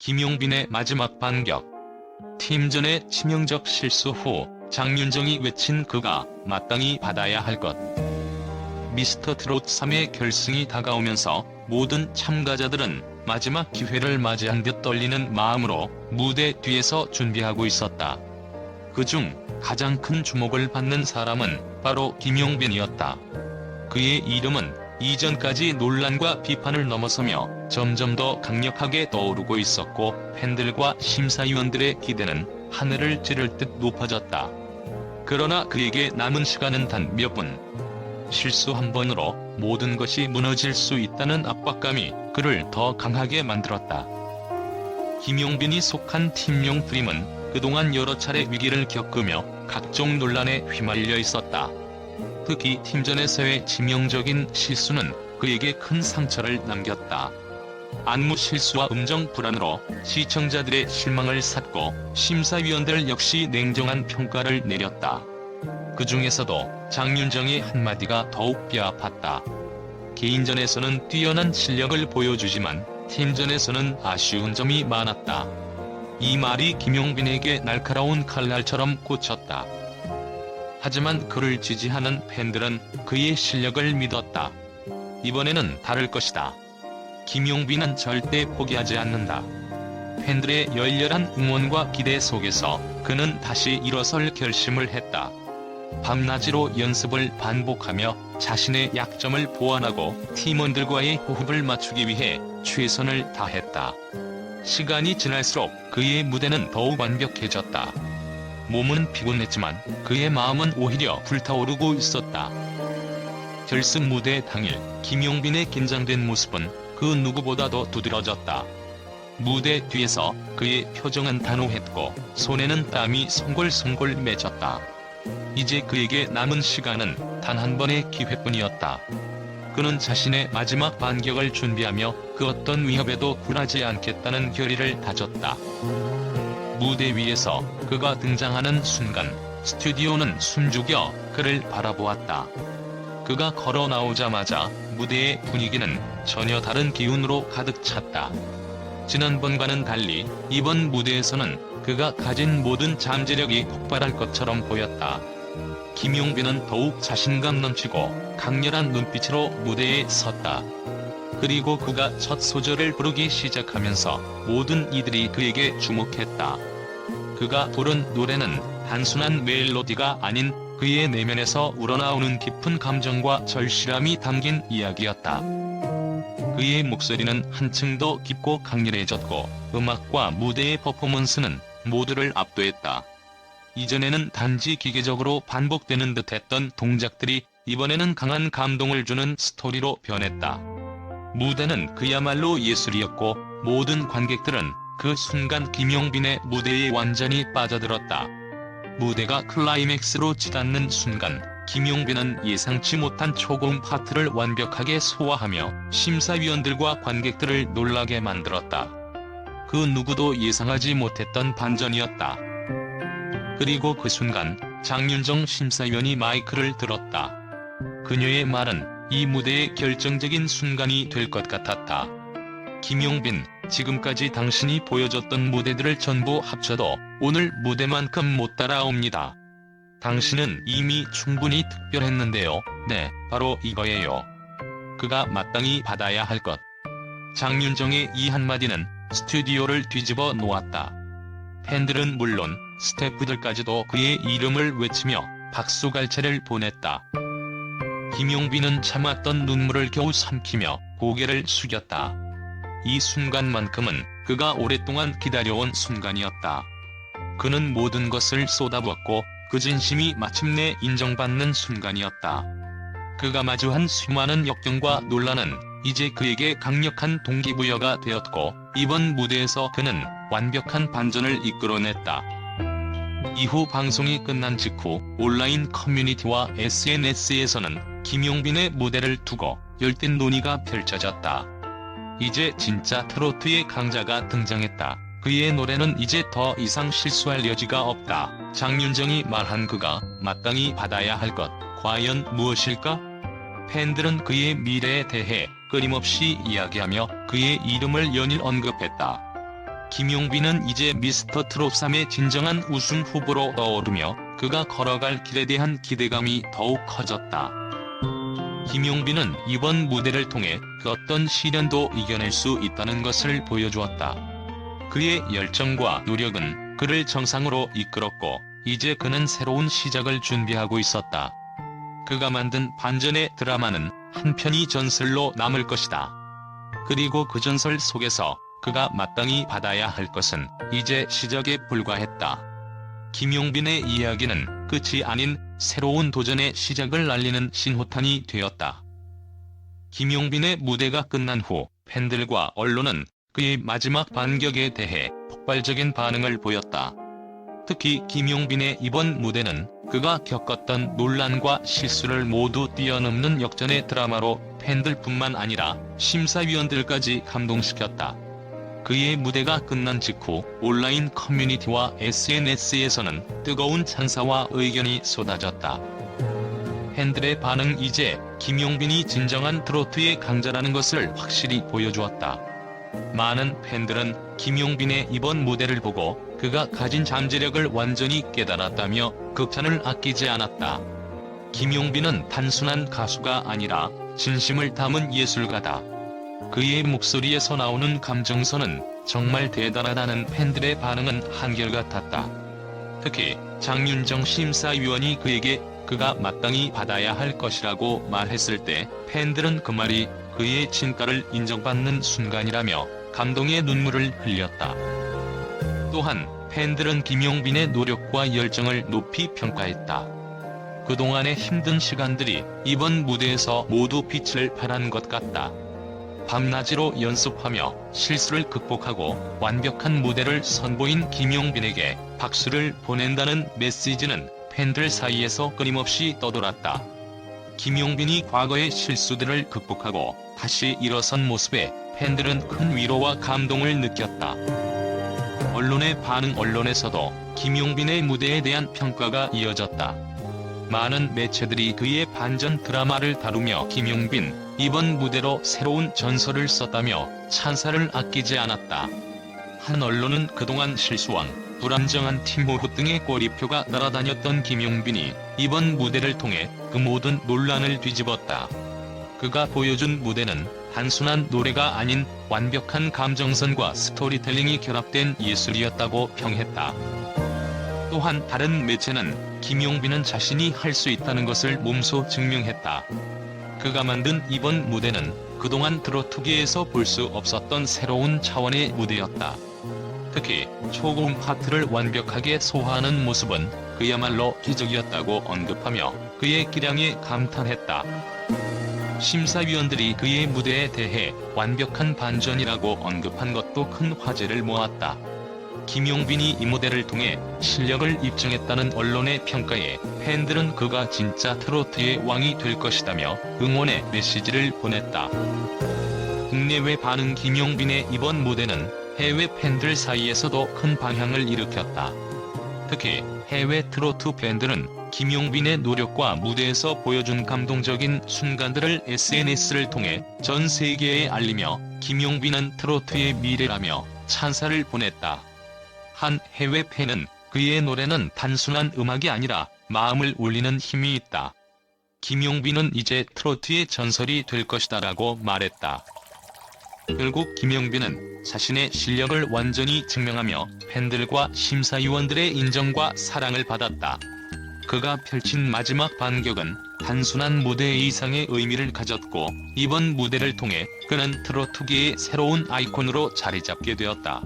김용빈의 마지막 반격. 팀전의 치명적 실수 후 장윤정이 외친 그가 마땅히 받아야 할 것. 미스터 트롯 3의 결승이 다가오면서 모든 참가자들은 마지막 기회를 맞이한 듯 떨리는 마음으로 무대 뒤에서 준비하고 있었다. 그중 가장 큰 주목을 받는 사람은 바로 김용빈이었다. 그의 이름은 이전까지 논란과 비판을 넘어서며 점점 더 강력하게 떠오르고 있었고 팬들과 심사위원들의 기대는 하늘을 찌를 듯 높아졌다. 그러나 그에게 남은 시간은 단 몇 분. 실수 한 번으로 모든 것이 무너질 수 있다는 압박감이 그를 더 강하게 만들었다. 김용빈이 속한 팀용 드림은 그동안 여러 차례 위기를 겪으며 각종 논란에 휘말려 있었다. 특히 팀전에서의 치명적인 실수는 그에게 큰 상처를 남겼다. 안무 실수와 음정 불안으로 시청자들의 실망을 샀고 심사위원들 역시 냉정한 평가를 내렸다. 그 중에서도 장윤정의 한마디가 더욱 뼈아팠다. 개인전에서는 뛰어난 실력을 보여주지만 팀전에서는 아쉬운 점이 많았다. 이 말이 김용빈에게 날카로운 칼날처럼 꽂혔다. 하지만 그를 지지하는 팬들은 그의 실력을 믿었다. 이번에는 다를 것이다. 김용빈은 절대 포기하지 않는다. 팬들의 열렬한 응원과 기대 속에서 그는 다시 일어설 결심을 했다. 밤낮으로 연습을 반복하며 자신의 약점을 보완하고 팀원들과의 호흡을 맞추기 위해 최선을 다했다. 시간이 지날수록 그의 무대는 더욱 완벽해졌다. 몸은 피곤했지만 그의 마음은 오히려 불타오르고 있었다. 결승 무대 당일 김용빈의 긴장된 모습은 그 누구보다도 두드러졌다. 무대 뒤에서 그의 표정은 단호했고 손에는 땀이 송골송골 맺혔다. 이제 그에게 남은 시간은 단 한 번의 기회뿐이었다. 그는 자신의 마지막 반격을 준비하며 그 어떤 위협에도 굴하지 않겠다는 결의를 다졌다. 무대 위에서 그가 등장하는 순간 스튜디오는 숨죽여 그를 바라보았다. 그가 걸어 나오자마자 무대의 분위기는 전혀 다른 기운으로 가득 찼다. 지난번과는 달리 이번 무대에서는 그가 가진 모든 잠재력이 폭발할 것처럼 보였다. 김용빈은 더욱 자신감 넘치고 강렬한 눈빛으로 무대에 섰다. 그리고 그가 첫 소절을 부르기 시작하면서 모든 이들이 그에게 주목했다. 그가 부른 노래는 단순한 멜로디가 아닌 그의 내면에서 우러나오는 깊은 감정과 절실함이 담긴 이야기였다. 그의 목소리는 한층 더 깊고 강렬해졌고 음악과 무대의 퍼포먼스는 모두를 압도했다. 이전에는 단지 기계적으로 반복되는 듯했던 동작들이 이번에는 강한 감동을 주는 스토리로 변했다. 무대는 그야말로 예술이었고 모든 관객들은 그 순간 김용빈의 무대에 완전히 빠져들었다. 무대가 클라이맥스로 치닫는 순간 김용빈은 예상치 못한 초고음 파트를 완벽하게 소화하며 심사위원들과 관객들을 놀라게 만들었다. 그 누구도 예상하지 못했던 반전이었다. 그리고 그 순간 장윤정 심사위원이 마이크를 들었다. 그녀의 말은 이 무대의 결정적인 순간이 될 것 같았다. 김용빈, 지금까지 당신이 보여줬던 무대들을 전부 합쳐도 오늘 무대만큼 못 따라옵니다. 당신은 이미 충분히 특별했는데요. 네, 바로 이거예요. 그가 마땅히 받아야 할 것. 장윤정의 이 한마디는 스튜디오를 뒤집어 놓았다. 팬들은 물론 스태프들까지도 그의 이름을 외치며 박수갈채를 보냈다. 김용빈은 참았던 눈물을 겨우 삼키며 고개를 숙였다. 이 순간만큼은 그가 오랫동안 기다려온 순간이었다. 그는 모든 것을 쏟아부었고 그 진심이 마침내 인정받는 순간이었다. 그가 마주한 수많은 역경과 논란은 이제 그에게 강력한 동기부여가 되었고 이번 무대에서 그는 완벽한 반전을 이끌어냈다. 이후 방송이 끝난 직후 온라인 커뮤니티와 SNS에서는 김용빈의 무대를 두고 열띤 논의가 펼쳐졌다. 이제 진짜 트로트의 강자가 등장했다. 그의 노래는 이제 더 이상 실수할 여지가 없다. 장윤정이 말한 그가 마땅히 받아야 할 것, 과연 무엇일까? 팬들은 그의 미래에 대해 끊임없이 이야기하며 그의 이름을 연일 언급했다. 김용빈은 이제 미스터 트롯 3의 진정한 우승 후보로 떠오르며 그가 걸어갈 길에 대한 기대감이 더욱 커졌다. 김용빈은 이번 무대를 통해 그 어떤 시련도 이겨낼 수 있다는 것을 보여주었다. 그의 열정과 노력은 그를 정상으로 이끌었고 이제 그는 새로운 시작을 준비하고 있었다. 그가 만든 반전의 드라마는 한 편이 전설로 남을 것이다. 그리고 그 전설 속에서 그가 마땅히 받아야 할 것은 이제 시작에 불과했다. 김용빈의 이야기는 끝이 아닌 새로운 도전의 시작을 알리는 신호탄이 되었다. 김용빈의 무대가 끝난 후 팬들과 언론은 그의 마지막 반격에 대해 폭발적인 반응을 보였다. 특히 김용빈의 이번 무대는 그가 겪었던 논란과 실수를 모두 뛰어넘는 역전의 드라마로 팬들뿐만 아니라 심사위원들까지 감동시켰다. 그의 무대가 끝난 직후 온라인 커뮤니티와 SNS에서는 뜨거운 찬사와 의견이 쏟아졌다. 팬들의 반응 이제 김용빈이 진정한 트로트의 강자라는 것을 확실히 보여주었다. 많은 팬들은 김용빈의 이번 무대를 보고 그가 가진 잠재력을 완전히 깨달았다며 극찬을 아끼지 않았다. 김용빈은 단순한 가수가 아니라 진심을 담은 예술가다. 그의 목소리에서 나오는 감정선은 정말 대단하다는 팬들의 반응은 한결같았다. 특히 장윤정 심사위원이 그에게 그가 마땅히 받아야 할 것이라고 말했을 때 팬들은 그 말이 그의 진가를 인정받는 순간이라며 감동의 눈물을 흘렸다. 또한 팬들은 김용빈의 노력과 열정을 높이 평가했다. 그동안의 힘든 시간들이 이번 무대에서 모두 빛을 발한 것 같다. 밤낮으로 연습하며 실수를 극복하고 완벽한 무대를 선보인 김용빈에게 박수를 보낸다는 메시지는 팬들 사이에서 끊임없이 떠돌았다. 김용빈이 과거의 실수들을 극복하고 다시 일어선 모습에 팬들은 큰 위로와 감동을 느꼈다. 언론의 반응 언론에서도 김용빈의 무대에 대한 평가가 이어졌다. 많은 매체들이 그의 반전 드라마를 다루며 김용빈 이번 무대로 새로운 전설을 썼다며 찬사를 아끼지 않았다. 한 언론은 그동안 실수왕, 불안정한 팀호흡 등의 꼬리표가 날아다녔던 김용빈이 이번 무대를 통해 그 모든 논란을 뒤집었다. 그가 보여준 무대는 단순한 노래가 아닌 완벽한 감정선과 스토리텔링이 결합된 예술이었다고 평했다. 또한 다른 매체는 김용빈은 자신이 할 수 있다는 것을 몸소 증명했다. 그가 만든 이번 무대는 그동안 트로트계에서 볼 수 없었던 새로운 차원의 무대였다. 특히 초고음 파트를 완벽하게 소화하는 모습은 그야말로 기적이었다고 언급하며 그의 기량에 감탄했다. 심사위원들이 그의 무대에 대해 완벽한 반전이라고 언급한 것도 큰 화제를 모았다. 김용빈이 이 무대를 통해 실력을 입증했다는 언론의 평가에 팬들은 그가 진짜 트로트의 왕이 될 것이다며 응원의 메시지를 보냈다. 국내외 반응 김용빈의 이번 무대는 해외 팬들 사이에서도 큰 방향을 일으켰다. 특히 해외 트로트 팬들은 김용빈의 노력과 무대에서 보여준 감동적인 순간들을 SNS를 통해 전 세계에 알리며 김용빈은 트로트의 미래라며 찬사를 보냈다. 한 해외 팬은 그의 노래는 단순한 음악이 아니라 마음을 울리는 힘이 있다. 김용빈은 이제 트로트의 전설이 될 것이다 라고 말했다. 결국 김용빈은 자신의 실력을 완전히 증명하며 팬들과 심사위원들의 인정과 사랑을 받았다. 그가 펼친 마지막 반격은 단순한 무대 이상의 의미를 가졌고 이번 무대를 통해 그는 트로트계의 새로운 아이콘으로 자리 잡게 되었다.